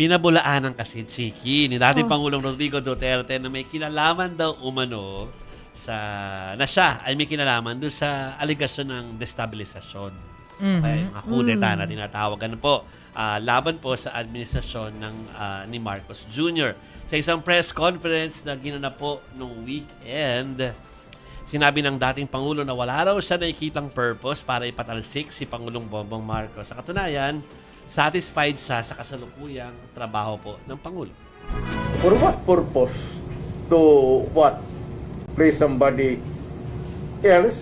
pinabulaanan kasi Chiki ni dating Pangulong Rodrigo Duterte na may kinalaman daw umano sa na siya ay may kinalaman doon sa aligasyon ng destabilisasyon. Kaya yung mga kudeta na tinatawag ano po ah, laban po sa administrasyon ng ah, ni Marcos Jr. Sa isang press conference na ginanap po nung weekend, Sinabi ng dating Pangulo na wala raw siya nakikitang purpose para ipatalsik si Pangulong Bongbong Marcos. Sa katunayan, satisfied siya sa kasalukuyang trabaho po ng Pangulo. For what purpose? To what? Play somebody else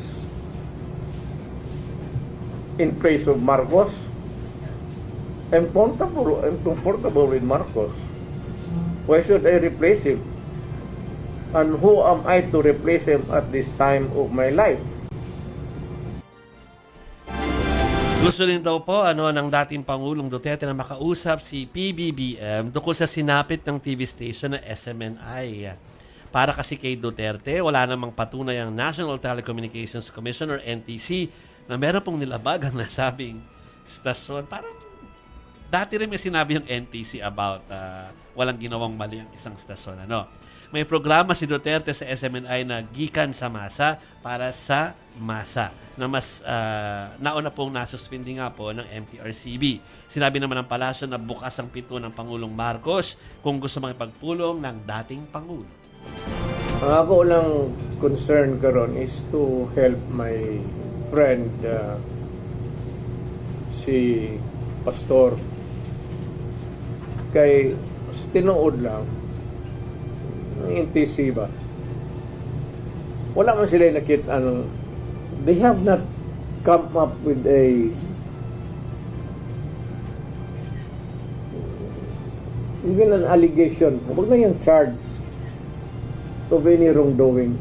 in place of Marcos? I'm comfortable, I'm comfortable with Marcos. Why should I replace him? And who am I to replace him at this time of my life? Gusto rin daw po ano, ng dating Pangulong Duterte na makausap si PBBM tungkol sa sinapit ng TV station na SMNI. Para kasi kay Duterte, wala namang patunay ang National Telecommunications Commission or NTC na meron pong nilabag ang nasabing stasyon. Parang dati rin may sinabi yung NTC about uh, walang ginawang mali ang isang stasyon. Ano? May programa si Duterte sa SMNI na gikan sa masa para sa masa na mas uh, nauna pong nasuspindi nga po ng MTRCB. Sinabi naman ng palasyo na bukas ang pito ng Pangulong Marcos kung gusto makipagpulong ng dating Pangulo. Ang ako lang concern karon is to help my friend uh, si Pastor kay tinuod lang ang NTC ba wala man sila nakita ano they have not come up with a even an allegation. Huwag na yung charge of any wrongdoing